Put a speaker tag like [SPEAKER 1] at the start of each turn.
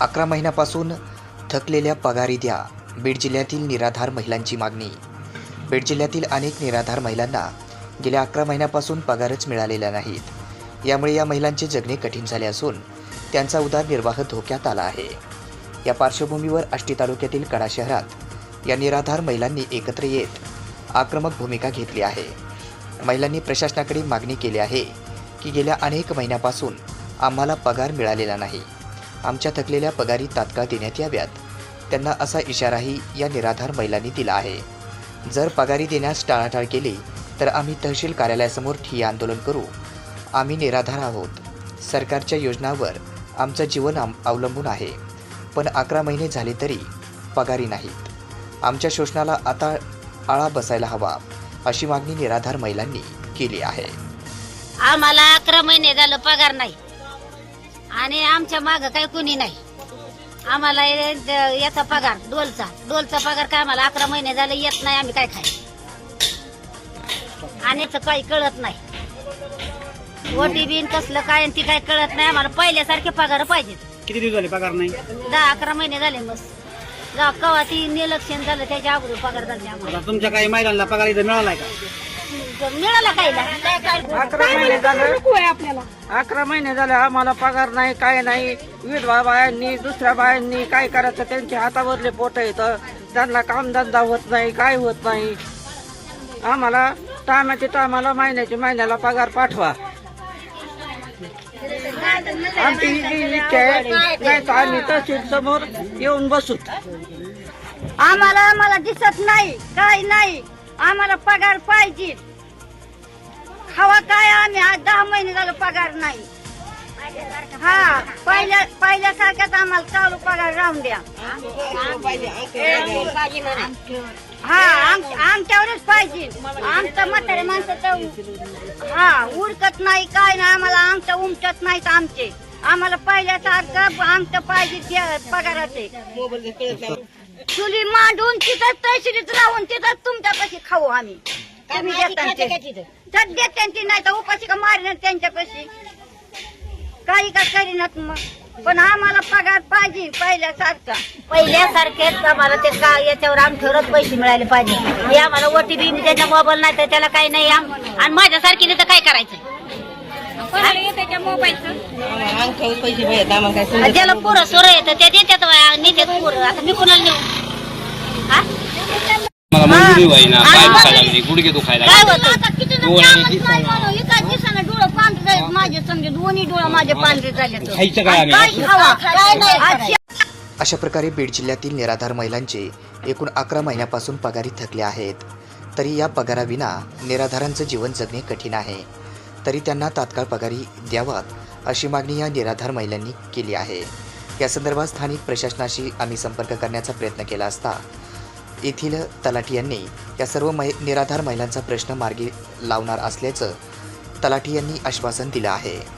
[SPEAKER 1] अकरा महिन्यापासून थकलेल्या पगारी द्या. बीड जिल्ह्यातील निराधार महिलांची मागणी. बीड जिल्ह्यातील अनेक निराधार महिलांना गेल्या अकरा महिन्यापासून पगारच मिळालेला नाहीत. यामुळे या महिलांचे जगणे कठीण झाले असून त्यांचा उदारनिर्वाह धोक्यात आला आहे. या पार्श्वभूमीवर आष्टी तालुक्यातील कडा शहरात या निराधार महिलांनी एकत्र येत आक्रमक भूमिका घेतली आहे. महिलांनी प्रशासनाकडे मागणी केली आहे की गेल्या अनेक महिन्यापासून आम्हाला पगार मिळालेला नाही. आमच्या थकलेल्या पगारी तात्काळ देण्यात याव्यात. त्यांना असा इशाराही या निराधार महिलांनी दिला आहे. जर पगारी देण्यास टाळाटाळ केली तर आम्ही तहसील कार्यालयासमोर ठिय्या आंदोलन करू. आम्ही निराधार आहोत. सरकारच्या योजनावर आमचं जीवन आम अवलंबून आहे. पण अकरा महिने झाले तरी पगारी नाहीत. आमच्या शोषणाला आता आळा बसायला हवा अशी मागणी निराधार महिलांनी केली आहे.
[SPEAKER 2] आम्हाला अकरा महिने झालं पगार नाही. आणि आमच्या माग काही कुणी नाही. आम्हाला याचा पगार डोलचा. डोलचा पगार काय आम्हाला अकरा महिने झाले येत नाही आम्ही काय खाय आणि याचं काही कळत नाही. ओटी बिन कसलं काय ती काय कळत नाही. आम्हाला पहिल्यासारखे पगार पाहिजेत.
[SPEAKER 3] किती दिवस झाले पगार नाही?
[SPEAKER 2] दहा अकरा महिने झाले मस्त कवा ती निलक्षण झालं त्याच्या अगोदर पगार झाले आम्हाला.
[SPEAKER 3] तुमच्या काही महिलांना पगार इथं मिळालाय का?
[SPEAKER 2] मिळाला काय
[SPEAKER 4] अकरा महिने झाले. अकरा महिने झाले आम्हाला पगार नाही काय नाही. विधवा बायांनी दुसऱ्या बायांनी काय करायचं? त्यांच्या हातावरले पोट येतं त्यांना कामधंदा होत नाही काय होत नाही. आम्हाला टायमाचे टायमाला महिन्याच्या महिन्याला पगार पाठवा. आमची ही जी इच्छा आहे नाही तर आम्ही तहसील समोर येऊन बसूत
[SPEAKER 2] आम्हाला आम्हाला दिसत नाही काय नाही. आम्हाला पगार पाहिजे. हवा काय आम्ही आज दहा महिने झालं पगार नाही. हा पहिल्या पहिल्यासारख्याच आम्हाला चालू पगार राहून द्या. हा आमच्यावरच पाहिजे. आमचं म्हातारे माणसं हा उडकत नाही काय नाही आम्हाला आमचं उमटत नाहीत आमचे. आम्हाला पहिल्यासारखं आमचं पाहिजे त्या पगाराचे. चुली मांडून तिथं तहसीलीत राहून तिथं तुमच्यापाशी खाऊ आम्ही. तुम्ही देता ते. तर देत्यांची नाही तर उपाशी का मारिनात त्यांच्यापाशी? काही का करीनात मग. पण आम्हाला पगार पाहिजे पहिल्यासारखा. पहिल्यासारखेच आम्हाला ते का याच्यावर आमच्यावरच पैसे मिळाले पाहिजे? हे आम्हाला ओटीपी त्याच्या मोबाईल नाही तर त्याला काही नाही. आम- आणि माझ्यासारखीने तर काय करायचं? ज्याला पोरं सोरं येतं ते देतात नेतात पोरं आता मी कोणाला नेऊ हा?
[SPEAKER 5] मला मंजुरी व्हायना. पाय
[SPEAKER 2] आणि
[SPEAKER 5] दुखायला
[SPEAKER 2] मग-
[SPEAKER 5] लागले गुडघे दुखायला
[SPEAKER 2] काय
[SPEAKER 5] लागले
[SPEAKER 2] होतं आता किती जण
[SPEAKER 5] डोळ्याने
[SPEAKER 2] कामच
[SPEAKER 5] दिसत
[SPEAKER 2] नाही
[SPEAKER 5] नाही.
[SPEAKER 2] म्हणून. एका दिवसानं डोळं पांढरे झाले माझे समजे दोन्ही डोळं माझे पांढरे झाले तर.
[SPEAKER 5] खायचं काय
[SPEAKER 2] आणि
[SPEAKER 5] आम्ही?
[SPEAKER 2] काय खावा काय नाही आज
[SPEAKER 1] अशा प्रकारे बीड जिल्ह्यातील निराधार महिलांचे एकूण अकरा महिन्यापासून पगारी थकले आहेत तरी या पगाराविना निराधारांचं जीवन जगणे कठीण आहे तरी त्यांना तात्काळ पगारी द्यावात अशी मागणी या निराधार महिलांनी केली आहे या संदर्भात स्थानिक प्रशासनाशी आम्ही संपर्क करण्याचा प्रयत्न केला असता. येथील तलाठी यांनी या सर्व मै निराधार महिलांचा प्रश्न मार्गी लावणार असल्याचं तलाठी यांनी आश्वासन दिलं आहे.